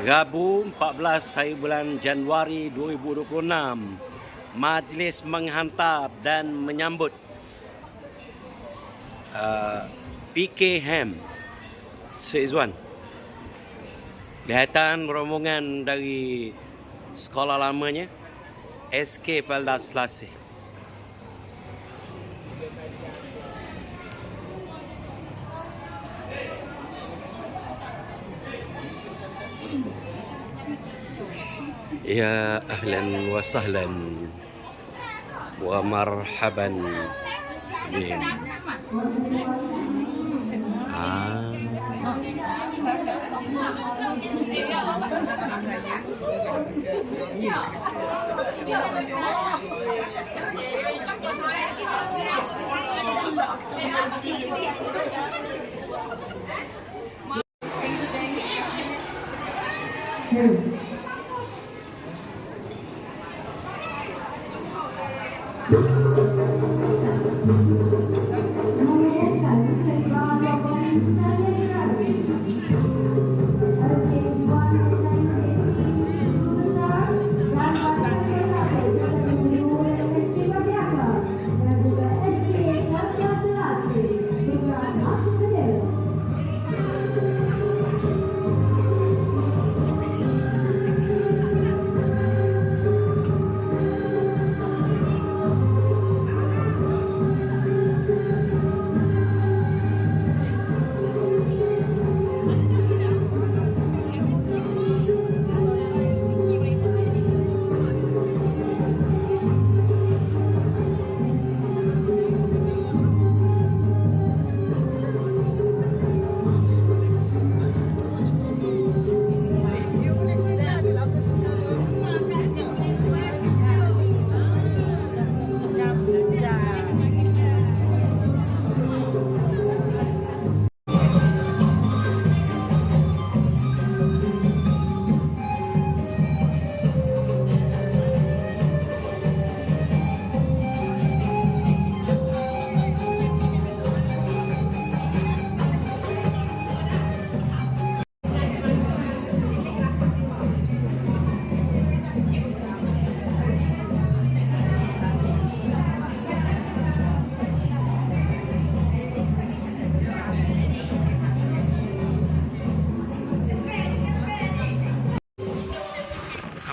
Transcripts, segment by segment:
Rabu 14 hari bulan Januari 2026 Majlis menghantar dan menyambut uh, PK Ham. Seizwan Lihatan rombongan dari sekolah lamanya SK Felda Selasih Ya ahlan wa sahlan wa marhaban Thank you.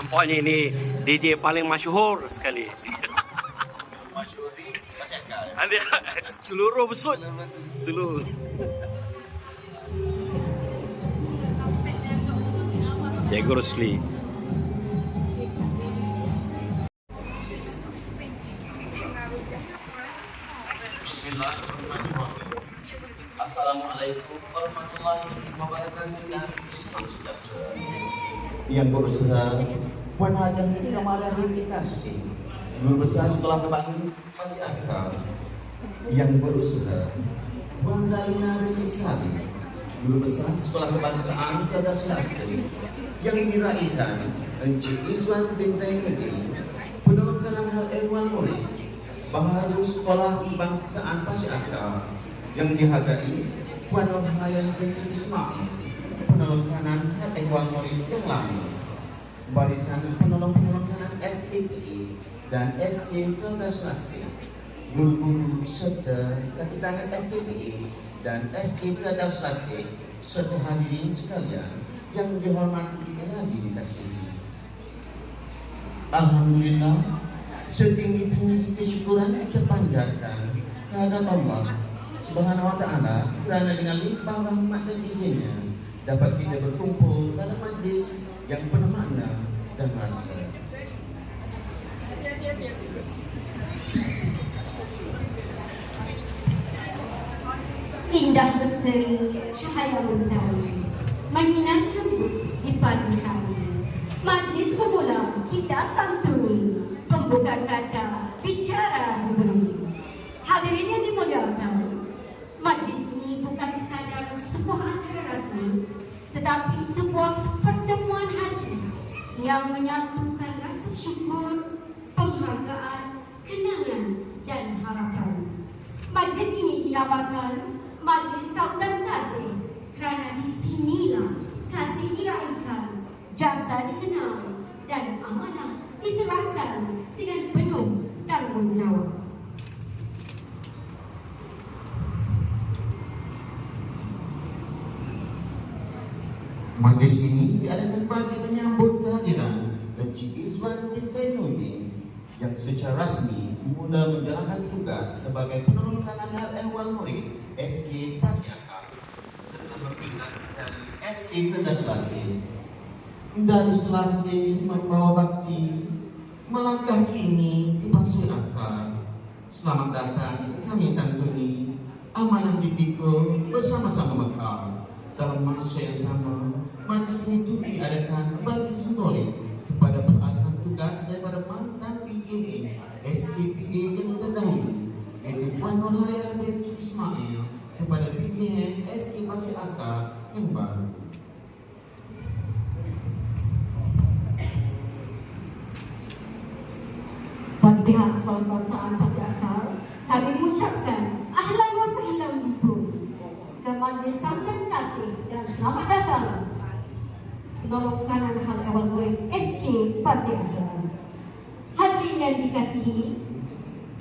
Nampaknya ini DJ paling masyhur sekali. Masyuri masih akal. Ada seluruh besut. Seluruh. Cikgu Rusli. Bismillahirrahmanirrahim. Assalamualaikum warahmatullahi wabarakatuh dan yang berusaha Puan Hajar kemarin dikasih. Guru besar sekolah kebangun masih akal. Yang berusaha. Puan Zalina binti Salim Guru besar sekolah kebangsaan Tiada Selasih yang diraikan Encik Izwan bin Zainuddin penolong kalangan hal ehwal murid Baharu Sekolah Kebangsaan Pasyaka yang dihargai Puan Nur Hayan binti Ismail penolong kanan hal ehwal murid yang lama barisan penolong-penolong kanan SKPE dan SK Kelasasi guru-guru serta kaki tangan SKPE dan SK Kelasasi serta hadirin sekalian yang dihormati lagi dikasihi Alhamdulillah setinggi-tinggi kesyukuran kita panjatkan kehadap Allah Subhanahu wa taala kerana dengan limpah rahmat dan izinnya dapat kita berkumpul dalam majlis yang penuh makna dan rasa. Indah berseri cahaya mentari Menyinar lembut di pagi hari Majlis pemula kita santuni Pembuka kata bicara diberi Hadirin yang dimuliakan Majlis ini bukan sekadar sebuah acara rasmi Tetapi sebuah pertemuan hati Yang menyatukan rasa syukur Penghargaan, kenangan dan harapan Majlis ini dinamakan Majlis Sultan Kasih kerana di sinilah kasih diraikan kuasa dikenal dan amanah diserahkan dengan penuh tanggungjawab. Majlis ini diadakan bagi menyambut yang secara rasmi mula menjalankan tugas sebagai penolong kanan ehwal murid SK Pasiaka setelah berpindah dari SK ke Selasi. Dari Selasi membawa bakti melangkah kini di Pasiaka. Selamat datang kami santuni amanah dipikul bersama-sama Mekah dalam masa yang sama majlis itu diadakan bagi simbolik kepada tugas daripada mantan PKA SKPA yang terdahulu iaitu Puan Nurhaya binti Ismail kepada PKM SK Pasir Aka yang baru. Bagi pihak Sekolah Kebangsaan Pasir Akal, kami mengucapkan ahlan wa sahlan ke Majlis Sambutan Kasih dan selamat datang penolong kanan hal awal murid SK Pasir Akal. Yang dikasihi,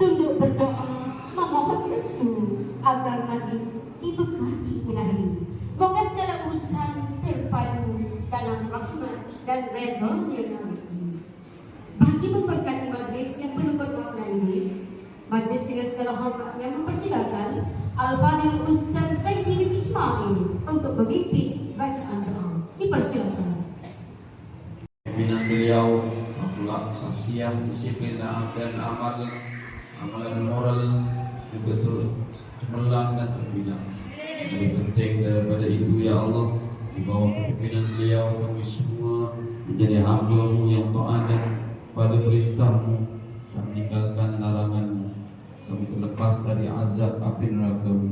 tunduk berdoa memohon restu agar majlis diberkati ilahi. Moga segala urusan terpadu dalam rahmat dan redha-Nya nanti. Bagi memberkati majlis yang penuh bermakna ini, majlis dengan segala hormatnya mempersilakan Al-Fadhil Ustaz Zaidin Ismail untuk memimpin bacaan doa. Dipersilakan. Pimpinan beliau sasiah, disiplin dan dan amal amalan moral yang betul cemerlang dan terbina. Lebih penting daripada itu ya Allah di bawah kepimpinan beliau kami semua menjadi hamba-Mu yang taat dan pada perintah-Mu dan meninggalkan larangan-Mu. Kami terlepas dari azab api neraka-Mu.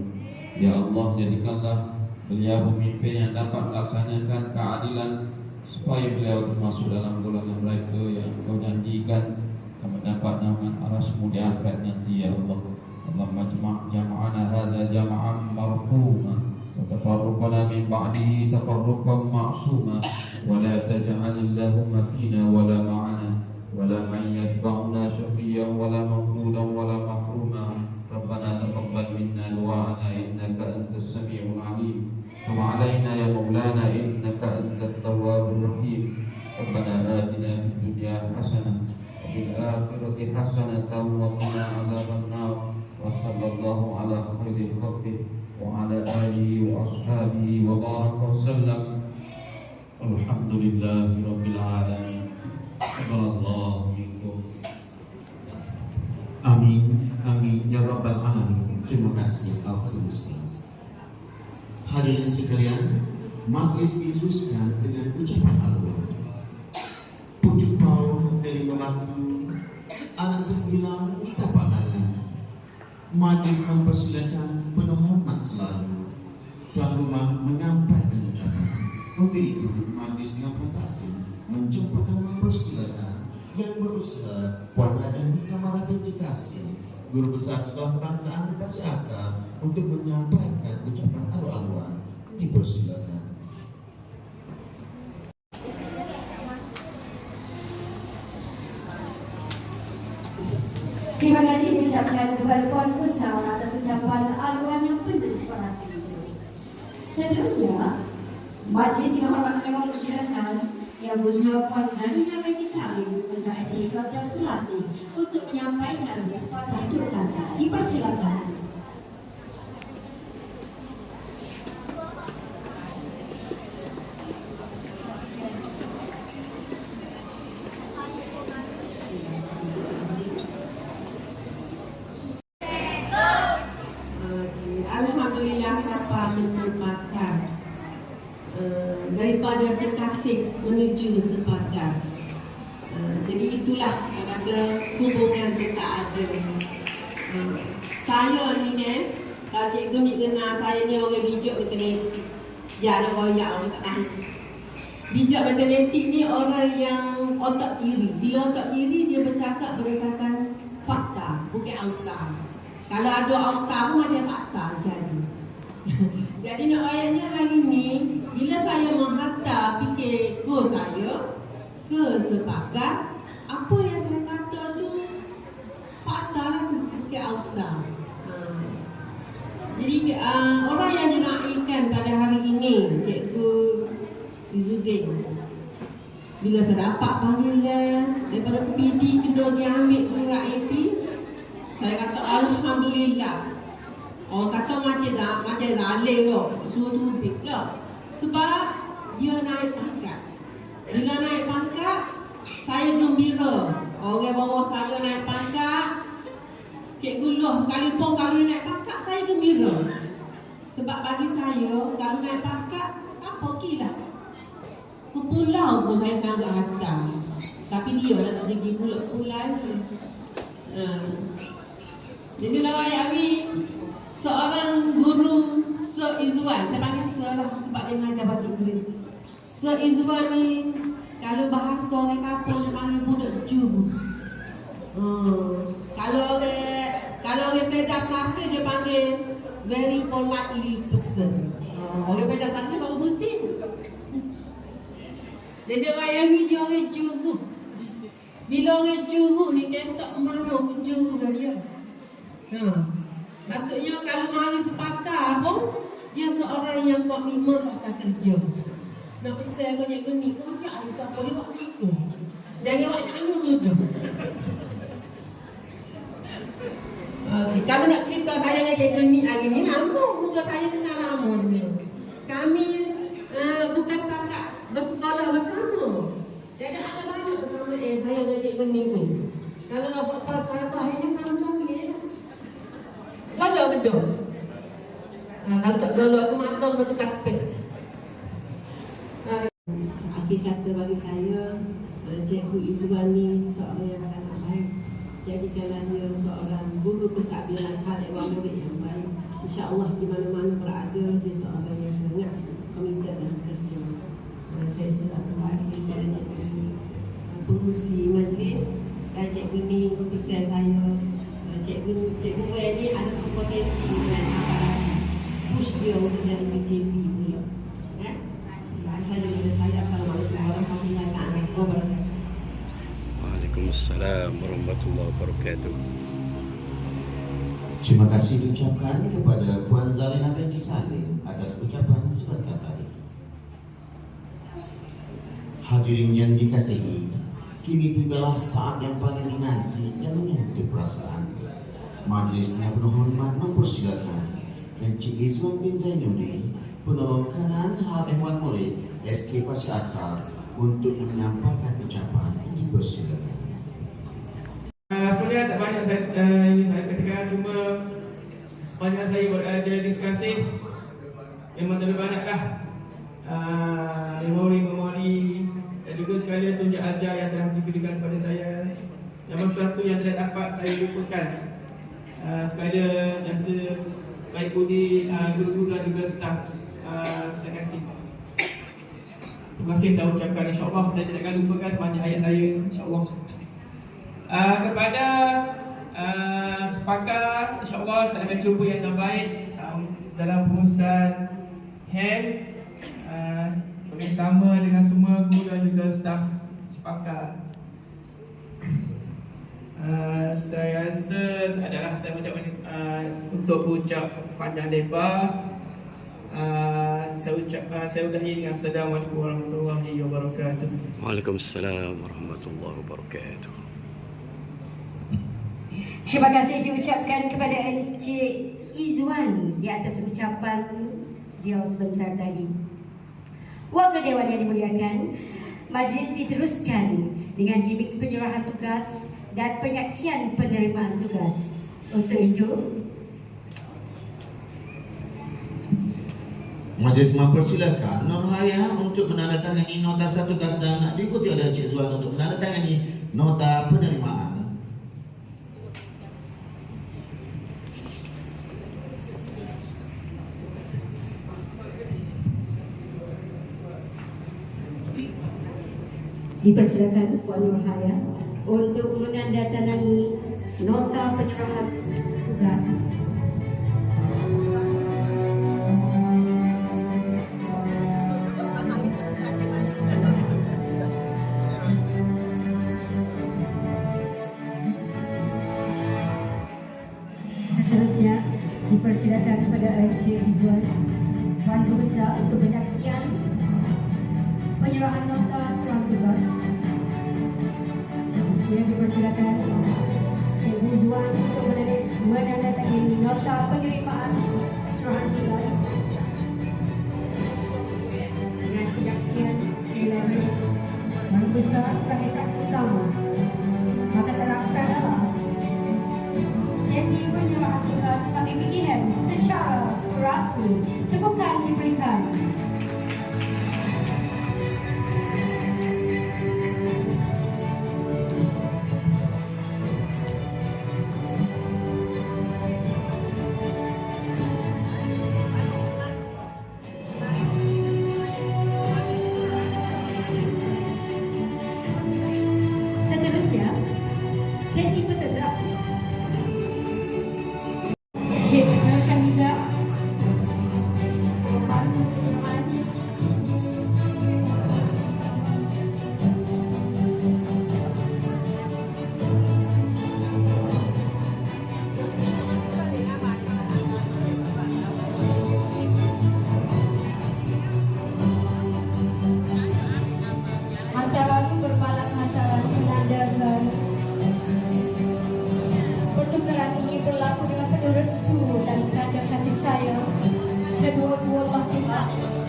Ya Allah jadikanlah beliau pemimpin yang dapat melaksanakan keadilan supaya beliau termasuk dalam golongan mereka yang kau janjikan akan mendapat naungan arasmu di akhirat nanti ya Allah Allahumma jma' jama'ana hadha jama'an marhuma wa tafarruqana min ba'dihi tafarruqan ma'suma wa la taj'al Allahumma fina wa la ma'ana wa la man yatba'una shaqiyyan wa la mawdudan wa la mahruma ربنا تقبل منا دعاءنا انك انت السميع العليم وتب علينا يا مولانا إنك أنت التواب الرحيم. ربنا آتنا في الدنيا حسنة وفي الآخرة حسنة وقنا عذاب النار. وصلى الله على خير خلقه وعلى آله وأصحابه وبارك وسلم. الحمد لله رب العالمين. قبل الله منكم. Amin, amin, ya Rabbal Alamin. Terima kasih, Al-Fatih Ustaz. Hadirin sekalian, majlis diteruskan dengan ucapan Allah. Pujuk pau dari membantu anak sembilan kita pahala. Majlis mempersilakan penuh hormat selalu. Tuan rumah menyampaikan ucapan. Untuk itu, majlis dengan putasi menjemput dan mempersilakan yang berusaha Puan Adani Kamara Binti Kasih Guru Besar Sekolah Kebangsaan Bekasi Aka untuk menyampaikan ucapan alu-aluan dipersilakan. Terima kasih diucapkan kepada Puan Besar atas ucapan aluan yang penuh inspirasi itu. Seterusnya, majlis yang hormat memang mempersilakan yang berusaha Puan Zanina binti Salim Besar SI Fakir Sulasi untuk menyampaikan sepatah dua kata. Dipersilakan. Okey, Alhamdulillah sampai kesempatan uh, daripada sekasih menuju sepakat. Uh, jadi itulah kata hubungan kita ada. Uh, saya ni ni, kalau cikgu ni kenal saya ni orang bijak matematik. Ya ada royak orang tak tahu. Bijak matematik ni orang yang otak kiri. Bila otak kiri dia bercakap berdasarkan fakta, bukan angka. Kalau ada angka pun macam fakta jadi. jadi nak ayatnya hari ni bila saya menghantar fikir go saya ke sepakat apa yang saya kata tu fakta lah tu bukan auta. Ha. Jadi uh, orang yang dinaikkan pada hari ini Cikgu Izzuddin bila saya dapat panggilan daripada PD kedua dia ambil surat AP saya kata Alhamdulillah Orang kata macam macam zalim loh Suruh tubik lah Sebab dia naik pangkat. Bila naik pangkat Saya gembira. Orang bawah saya naik pangkat. Cikgu Loh Kalipun kalau dia naik pangkat Saya gembira. Sebab bagi saya Kalau naik pangkat Apa kira Ke pulau pun saya sangat hantar. Tapi dia lah tak segi pulau-pulau uh. Jadi lawai hari seorang guru Sir Izzuan, saya panggil Sir lah sebab dia mengajar bahasa Inggeris. Sir Izzuan ni kalau bahasa orang kampung dia panggil budak ju. Hmm. Kalau orang kalau orang Kedah Sasi dia panggil very politely person. Hmm. Orang Kedah Sasi baru penting. Jadi dia bayang dia orang juru. Bila orang juru ni ketok mana pun juru dah dia. Ha. Maksudnya kalau mari sepakar pun dia seorang yang komitmen pasal kerja. Nak pesan kau cikgu ni, kau ya ada apa dia buat gitu. Jangan awak nyanyi sudah. Okay. Kalau nak cerita saya dengan cikgu ni hari ni lama muka saya kenal lama dia. Kami uh, bukan setakat bersekolah bersama. Jadi ada banyak bersama eh saya dengan cikgu ni pun. Kalau nak buat pas saya saya sama ni. Betul. Ha, kalau tak gala aku matang bertukar spek. Ha, akhir kata bagi saya, uh, Cikgu Izzuan ni seorang yang sangat baik. Jadikanlah dia seorang guru pentadbiran hal ehwal murid yang baik. InsyaAllah di mana-mana berada, dia seorang yang sangat komited dalam kerja. Uh, saya sedang kembali kepada Cikgu pengurusi majlis dan Cikgu ni pesan saya uh, Cikgu Cikgu Wen ni ada potensi dan push dia untuk jadi PKP pula. Eh? Ya, saya dari saya Assalamualaikum warahmatullahi wabarakatuh. Waalaikumsalam warahmatullahi wabarakatuh. Terima kasih diucapkan kepada Puan Zalina binti Salim atas ucapan sebentar tadi. Hadirin yang dikasihi, kini tibalah saat yang paling dinanti dan menyentuh perasaan. Majlisnya penuh hormat mempersilakan Encik Izwan bin Zainuddin, penolong kanan hal ehwal murid SK Pasir untuk menyampaikan ucapan dipersilakan. Uh, sebenarnya tak banyak saya, uh, ini saya katakan cuma sepanjang saya berada di Sekasih memang terlalu banyaklah. Uh, memori-memori dan juga sekalian tunjuk ajar yang telah diberikan kepada saya. Yang sesuatu yang tidak dapat saya lupakan. Uh, sekalian jasa baik budi uh, guru-guru dan juga staf uh, Sekasih Terima kasih saya ucapkan insyaAllah. Saya tidak akan lupakan sepanjang hayat saya insyaAllah. Uh, kepada uh, sepakar insyaAllah saya akan cuba yang terbaik um, dalam pengurusan hand uh, bersama dengan semua guru dan juga staf sepakar uh, saya rasa adalah saya ucap uh, untuk ucap panjang lebar uh, saya ucap uh, saya udahi dengan Assalamualaikum warahmatullahi wabarakatuh Waalaikumsalam warahmatullahi wabarakatuh. Terima kasih diucapkan kepada Encik Izwan di atas ucapan dia sebentar tadi. Wakil Dewan yang dimuliakan, majlis diteruskan dengan gimik penyerahan tugas dan penyaksian penerimaan tugas. Untuk itu, Majlis mempersilakan Nur Haya untuk menandatangani nota satu tugas dan diikuti oleh Encik Zuan untuk menandatangani nota penerimaan. dipersilakan Puan Nurhaya untuk menandatangani nota penyerahan tugas. Seterusnya dipersilakan kepada AJ Izwan Wan Bursa untuk penyaksian penyerahan nota Saya dipersilakan Encik Izzuan untuk menandat- menandatangani nota penerimaan serahan tugas dengan lagi Tuan Guru Besar sebagai saksi kedua-dua pihak.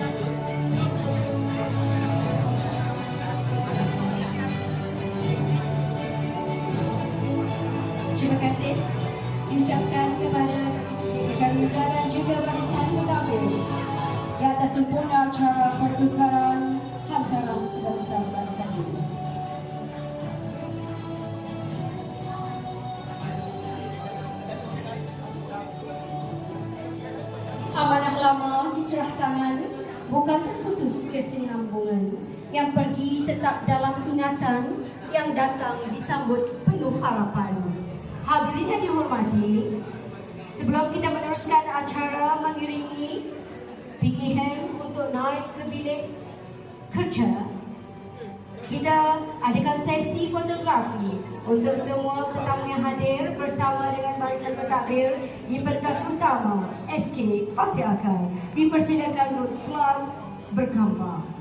Bukan terputus kesinambungan yang pergi tetap dalam ingatan yang datang disambut penuh harapan. Hadirin yang dihormati, sebelum kita meneruskan acara mengiringi PKM untuk naik ke bilik kerja, kita adakan sesi fotografi untuk semua tetamu yang hadir bersama dengan barisan pentadbir di pentas utama SK Pasir Akar. Dipersilakan untuk slide bergambar.